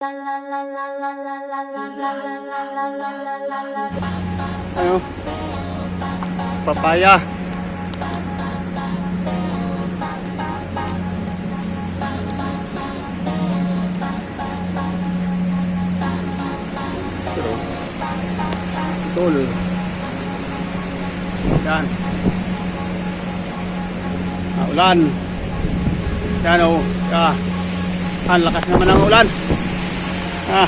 Ano? Papaya. Tol. Yan. Ah, ulan. Yan o. Ah. Ang lakas naman ng ulan. Ah.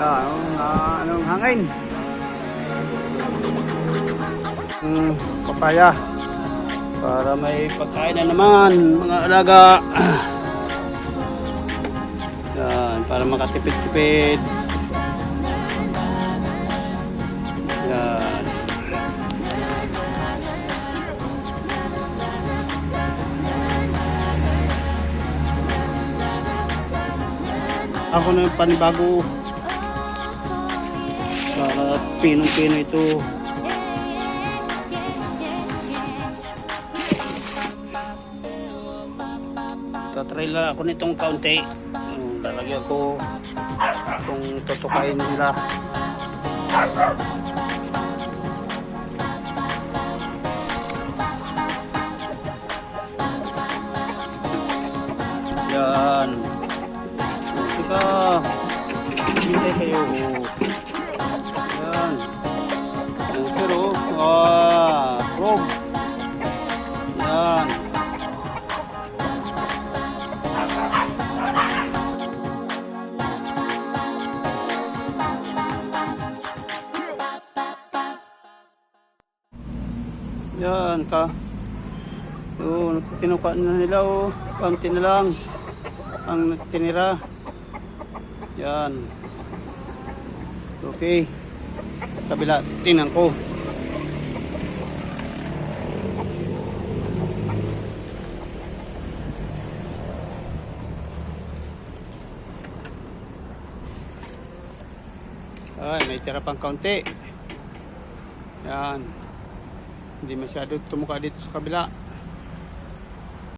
Ah, anong, ah, anong hangin? Hmm, papaya. Para may pagkain na naman, mga alaga. Yan, para makatipid-tipid. Yan. Ako na yung panibago para pinong-pino ito. Tatry lang ako nitong kaunti. Yung lalagyan ko kung tutukain nila. Yan. Teka. Hintay kayo. Yan ka. Oo, tinuka na nila oh. Kaunti na lang ang tinira. Yan. Okay. Kabila, tingnan ko. Ay, may tira pang kaunti. Yan. Hindi masyado tumuka dito sa kabila.